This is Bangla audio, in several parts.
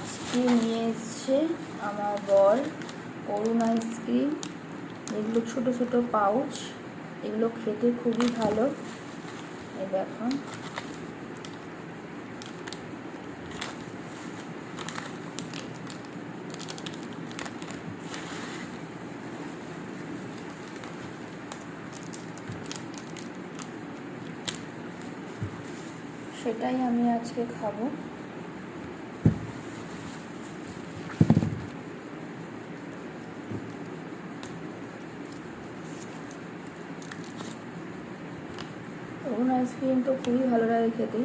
আজকে নিয়ে এসছে আমার বর, অরুণ আইসক্রিম। এগুলো ছোট ছোট পাউচ। এগুলো খেতে খুবই ভালো। এই দেখুন সেটাই আমি আজকে খাব। অরুণ আইসক্রিম তো খুবই ভালো লাগে খেতে।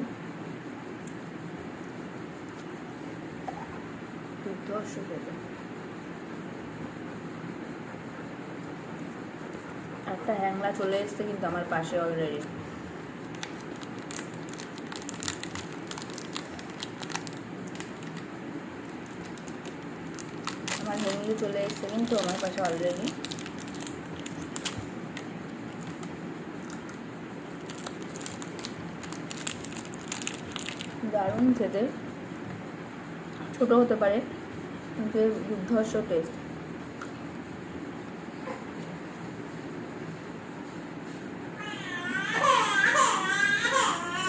খেতে। একটা হ্যাংলা চলে এসছে কিন্তু আমার পাশে অলরেডি আমার হেংলি চলে এসছে কিন্তু আমার পাশে অলরেডি দারুণ খেতে। ছোট হতে পারে, কিন্তু এর দুর্ধর্ষ টেস্ট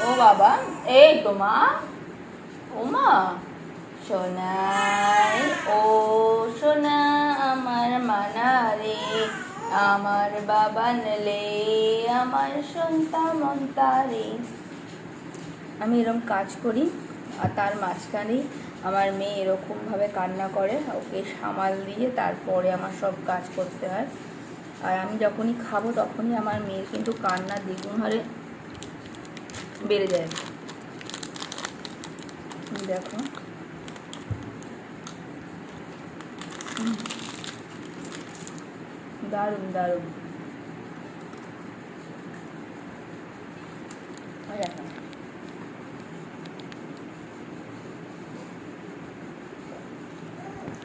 ও বাবা, এই তো মা। ও মা, সোনাই, ও সোনা আমার মানা রে, আমার বাবা নলে আমার সন্তা মন্তা আমি এরকম কাজ করি আর তার মাঝখানেই আমার মেয়ে এরকমভাবে কান্না করে, ওকে সামাল দিয়ে তারপরে আমার সব কাজ করতে হয়। আর আমি যখনই খাব তখনই আমার মেয়ের কিন্তু কান্না দ্বিগুণ হারে বেড়ে যায়। দেখো। দারুণ দারুণ। আর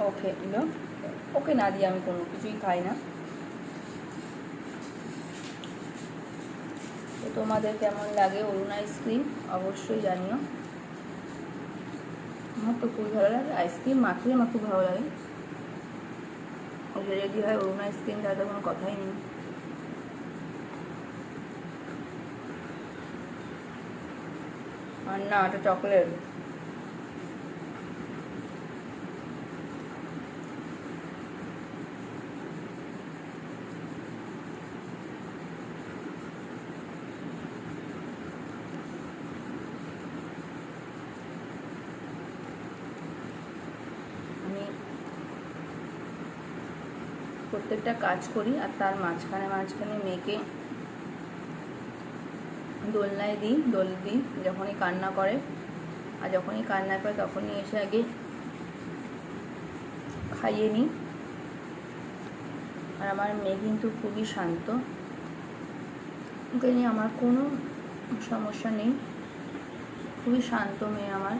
ওকে ওকে না দিয়ে আমি কোনো কিছুই খাই না। তো তোমাদের কেমন লাগে অরুণ আইসক্রিম অবশ্যই জানিও। আমার তো খুবই ভালো লাগে আইসক্রিম মাখিয়ে আমার খুব ভালো লাগে। ওটা যদি হয় অরুণ আইসক্রিম তাতে কোনো কথাই নেই। আর না ওটা চকলেট আমি প্রত্যেকটা কাজ করি আর তার মাঝখানে মাঝখানে মেয়েকে দোলনায় দিই, দোল দিই যখনই কান্না করে। আর যখনই কান্না করে তখনই এসে আগে খাইয়ে নিই। আর আমার মেয়ে কিন্তু খুবই শান্ত। ওকে নিয়ে আমার কোনো সমস্যা নেই। খুবই শান্ত মেয়ে আমার।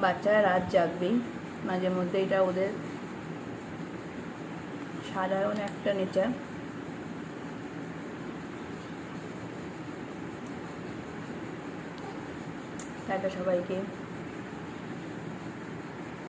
বাচ্চারা রাত জাগবেই। মাঝে মধ্যে এটা ওদের সাধারণ একটা নেচার টাটা সবাইকে।